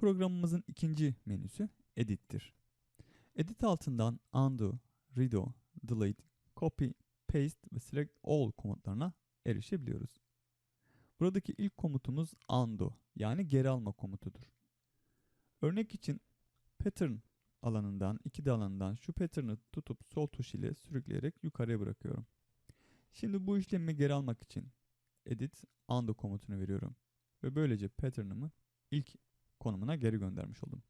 Programımızın ikinci menüsü Edit'tir. Edit altından Undo, Redo, Delete, Copy, Paste ve Select All komutlarına erişebiliyoruz. Buradaki ilk komutumuz Undo yani geri alma komutudur. Örnek için Pattern alanından, 2D alanından şu pattern'ı tutup sol tuş ile sürükleyerek yukarıya bırakıyorum. Şimdi bu işlemi geri almak için Edit, Undo komutunu veriyorum. Ve böylece pattern'ımı ilk konumuna geri göndermiş oldum.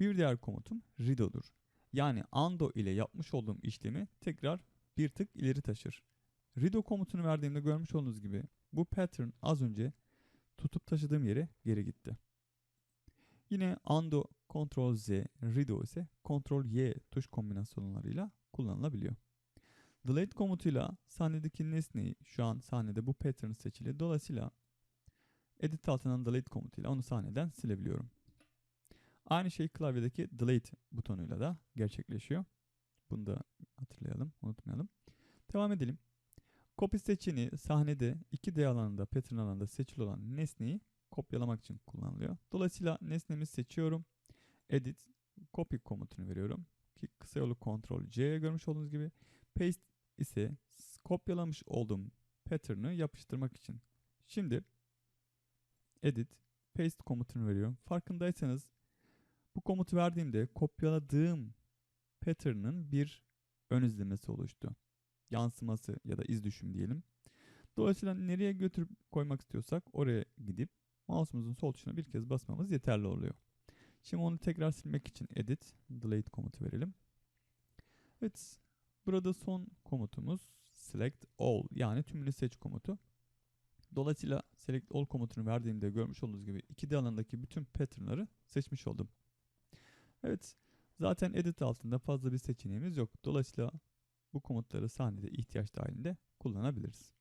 Bir diğer komutum Redo'dur. Yani Undo ile yapmış olduğum işlemi tekrar bir tık ileri taşır. Redo komutunu verdiğimde görmüş olduğunuz gibi bu pattern az önce tutup taşıdığım yere geri gitti. Yine Undo Ctrl Z, Redo ise Ctrl Y tuş kombinasyonlarıyla kullanılabiliyor. Delete komutuyla sahnedeki nesneyi şu an sahnede bu pattern seçili. Dolayısıyla edit altından delete komutuyla onu sahneden silebiliyorum. Aynı şey klavyedeki delete butonuyla da gerçekleşiyor. Bunu da hatırlayalım, unutmayalım. Devam edelim. Copy seçeneği sahnede 2D alanında, pattern alanında seçili olan nesneyi kopyalamak için kullanılıyor. Dolayısıyla nesnemi seçiyorum. Edit, copy komutunu veriyorum. Ki kısa yolu Ctrl C görmüş olduğunuz gibi. Paste ise kopyalamış olduğum pattern'ı yapıştırmak için. Şimdi edit, paste komutunu veriyorum. Farkındaysanız bu komutu verdiğimde kopyaladığım pattern'ın bir ön izlemesi oluştu. Yansıması ya da iz düşüm diyelim. Dolayısıyla nereye götürüp koymak istiyorsak oraya gidip mouse'umuzun sol tuşuna bir kez basmamız yeterli oluyor. Şimdi onu tekrar silmek için edit, delete komutu verelim. Evet, burada son komutumuz select all yani tümünü seç komutu. Dolayısıyla select all komutunu verdiğimde görmüş olduğunuz gibi 2D alanındaki bütün pattern'ları seçmiş oldum. Evet, zaten edit altında fazla bir seçeneğimiz yok. Dolayısıyla bu komutları sahnede ihtiyaç dahilinde kullanabiliriz.